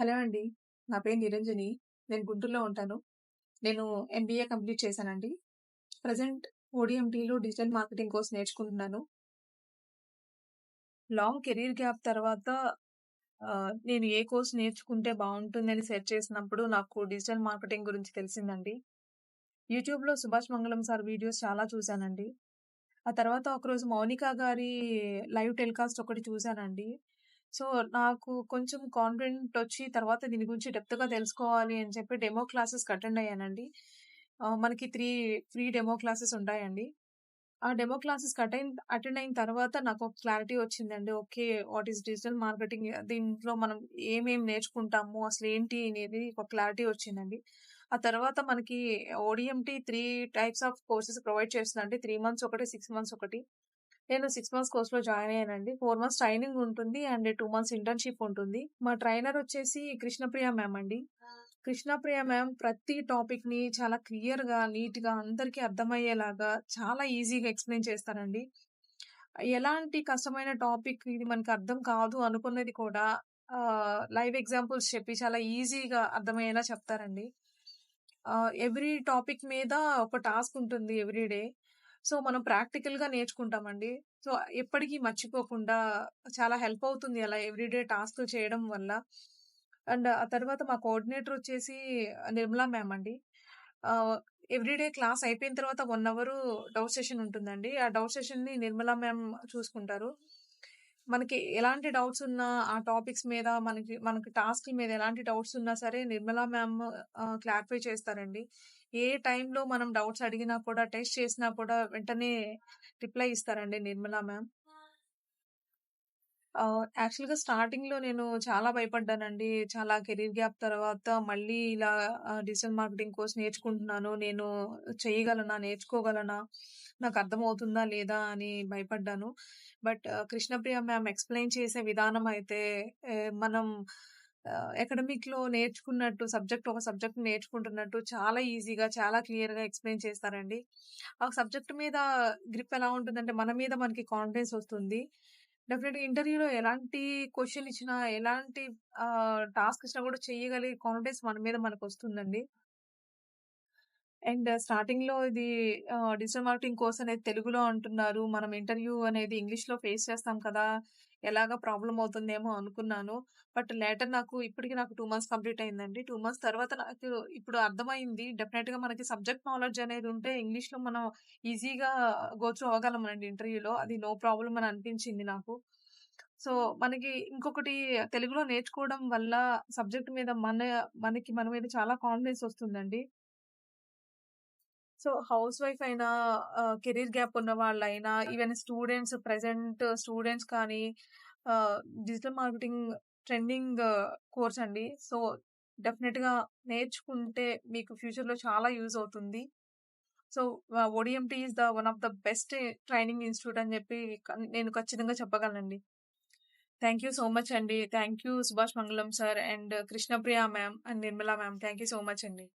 Hello అండి. నా పేరు నిరంజని. నేను గుంటూరులో ఉంటాను. నేను ఎంబీఏ కంప్లీట్ చేశానండి. ప్రజెంట్ ఓడీఎంటీలో డిజిటల్ మార్కెటింగ్ కోర్స్ నేర్చుకుంటున్నాను. లాంగ్ కెరీర్ గ్యాప్ తర్వాత నేను ఏ కోర్స్ నేర్చుకుంటే బాగుంటుందని సెర్చ్ చేసినప్పుడు నాకు డిజిటల్ మార్కెటింగ్ గురించి తెలిసిందండి. యూట్యూబ్‌లో సుభాష్ మంగళం సార్ వీడియోస్ చాలా చూశానండి. ఆ తర్వాత ఒకరోజు మౌనిక గారి లైవ్ టెలికాస్ట్ ఒకటి చూశానండి. సో, నాకు కొంచెం కాన్ఫిడెంట్ వచ్చి తర్వాత దీని గురించి డెప్త్‌గా తెలుసుకోవాలి అని చెప్పి డెమో క్లాసెస్‌కి అటెండ్ అయ్యానండి. మనకి త్రీ ఫ్రీ డెమో క్లాసెస్ ఉంటాయండి. ఆ డెమో క్లాసెస్ అటెండ్ అటెండ్ అయిన తర్వాత నాకు ఒక క్లారిటీ వచ్చిందండి. Okay. What is digital marketing? దీంట్లో మనం ఏమేమి నేర్చుకుంటాము? అసలు ఏంటి అనేది ఒక క్లారిటీ వచ్చిందండి. ఆ తర్వాత మనకి ODMT three types of courses provide చేస్తుందండి. త్రీ మంత్స్ ఒకటి, సిక్స్ మంత్స్ ఒకటి. నేను సిక్స్ మంత్స్ కోర్స్‌లో జాయిన్ అయ్యానండి. ఫోర్ మంత్స్ ట్రైనింగ్ ఉంటుంది. అండ్ టూ మంత్స్ ఇంటర్న్‌షిప్ ఉంటుంది. మా ట్రైనర్ వచ్చేసి కృష్ణప్రియ మ్యామ్ అండి. కృష్ణప్రియ మ్యామ్ ప్రతి టాపిక్‌ని చాలా క్లియర్‌గా, నీట్‌గా అందరికీ అర్థమయ్యేలాగా చాలా ఈజీగా ఎక్స్‌ప్లెయిన్ చేస్తారండి. ఎలాంటి కష్టమైన టాపిక్ ఇది మనకు అర్థం కాదు అనుకున్నది కూడా లైవ్ ఎగ్జాంపుల్స్ చెప్పి చాలా ఈజీగా అర్థమయ్యేలా చెప్తారండి. ఎవ్రీ టాపిక్ మీద ఒక టాస్క్ ఉంటుంది ఎవ్రీ డే. సో, మనం ప్రాక్టికల్‌గా నేర్చుకుంటామండి. సో, ఎప్పటికీ మర్చిపోకుండా చాలా హెల్ప్ అవుతుంది అలా ఎవ్రీ డే టాస్క్‌లు చేయడం వల్ల. అండ్ ఆ తర్వాత మా కోఆర్డినేటర్ వచ్చేసి నిర్మలా మ్యామ్ అండి. ఎవ్రీడే ఎవ్రీ డే క్లాస్ అయిపోయిన తర్వాత వన్ అవర్ డౌట్ సెషన్ ఉంటుందండి. ఆ డౌట్ సెషన్‌ని నిర్మలా మ్యామ్ చూసుకుంటారు. మనకి ఎలాంటి డౌట్స్ ఉన్నా ఆ టాపిక్స్ మీద మనకి మనకి టాస్క్‌ల మీద ఎలాంటి డౌట్స్ ఉన్నా సరే నిర్మలా మ్యామ్ క్లారిఫై చేస్తారండి. ఏ టైంలో మనం డౌట్స్ అడిగినా కూడా, టెస్ట్ చేసినా కూడా వెంటనే రిప్లై ఇస్తారండి నిర్మలా మ్యామ్. ఆహ్, యాక్చువల్‌గా స్టార్టింగ్‌లో నేను చాలా భయపడ్డానండి. చాలా కెరీర్ గ్యాప్ తర్వాత మళ్ళీ ఇలా ఆహ్, డిజిటల్ మార్కెటింగ్ కోర్స్ నేర్చుకుంటున్నాను. నేను చేయగలనా? నేర్చుకోగలనా? నాకు అర్థమవుతుందా? లేదా? అని భయపడ్డాను. బట్ కృష్ణప్రియ మ్యామ్ ఎక్స్‌ప్లెయిన్ చేసే విధానం అయితే మనం ఆహ్, అకాడమిక్‌లో నేర్చుకున్నట్టు సబ్జెక్ట్ ఒక సబ్జెక్ట్ నేర్చుకుంటున్నట్టు చాలా ఈజీగా, చాలా క్లియర్‌గా ఎక్స్‌ప్లెయిన్ చేస్తారండి. ఆ సబ్జెక్ట్ మీద గ్రిప్ ఎలా ఉంటుందంటే మన మీద మనకి కాన్ఫిడెన్స్ వస్తుంది. డెఫినెట్‌గా ఇంటర్వ్యూలో ఎలాంటి క్వశ్చన్ ఇచ్చినా, ఎలాంటి టాస్క్ ఇచ్చినా కూడా చేయగలిగే కాన్ఫిడెన్స్ మన మీద మనకొస్తుందండి. అండ్ స్టార్టింగ్‌లో ఇది డిజిటల్ మార్కెటింగ్ కోర్స్ అనేది తెలుగులో అంటున్నారు. మనం ఇంటర్వ్యూ అనేది ఇంగ్లీష్‌లో ఫేస్ చేస్తాం కదా! ఎలాగా ప్రాబ్లం అవుతుందేమో అనుకున్నాను. బట్ లేటర్ నాకు ఇప్పటికి నాకు టూ మంత్స్ కంప్లీట్ అయిందండి. టూ మంత్స్ తర్వాత నాకు ఇప్పుడు అర్థమైంది. డెఫినెట్‌గా మనకి సబ్జెక్ట్ నాలెడ్జ్ అనేది ఉంటే ఇంగ్లీష్‌లో మనం ఈజీగా గోచు అవ్వగలం అండి ఇంటర్వ్యూలో. అది నో ప్రాబ్లమ్ అని అనిపించింది నాకు. సో, మనకి ఇంకొకటి తెలుగులో నేర్చుకోవడం వల్ల సబ్జెక్ట్ మీద మన మనకి మన మీద చాలా కాన్ఫిడెన్స్ వస్తుందండి. సో, హౌస్ వైఫ్ అయినా, కెరీర్ గ్యాప్ ఉన్న వాళ్ళైనా, ఈవెన్ స్టూడెంట్స్ ప్రెసెంట్ స్టూడెంట్స్ కానీ డిజిటల్ మార్కెటింగ్ ట్రెండింగ్ కోర్స్ అండి. సో, డెఫినిట్‌గా నేర్చుకుంటే మీకు ఫ్యూచర్‌లో చాలా యూజ్ అవుతుంది. So, ODMT is is the one of the best training institute అని చెప్పి నేను ఖచ్చితంగా చెప్పగలనండి. థ్యాంక్ యూ సో మచ్ అండి. Thank you Subhash Mangalam sir and Krishnapriya ma'am and Nirmala ma'am. Thank you so much అండి.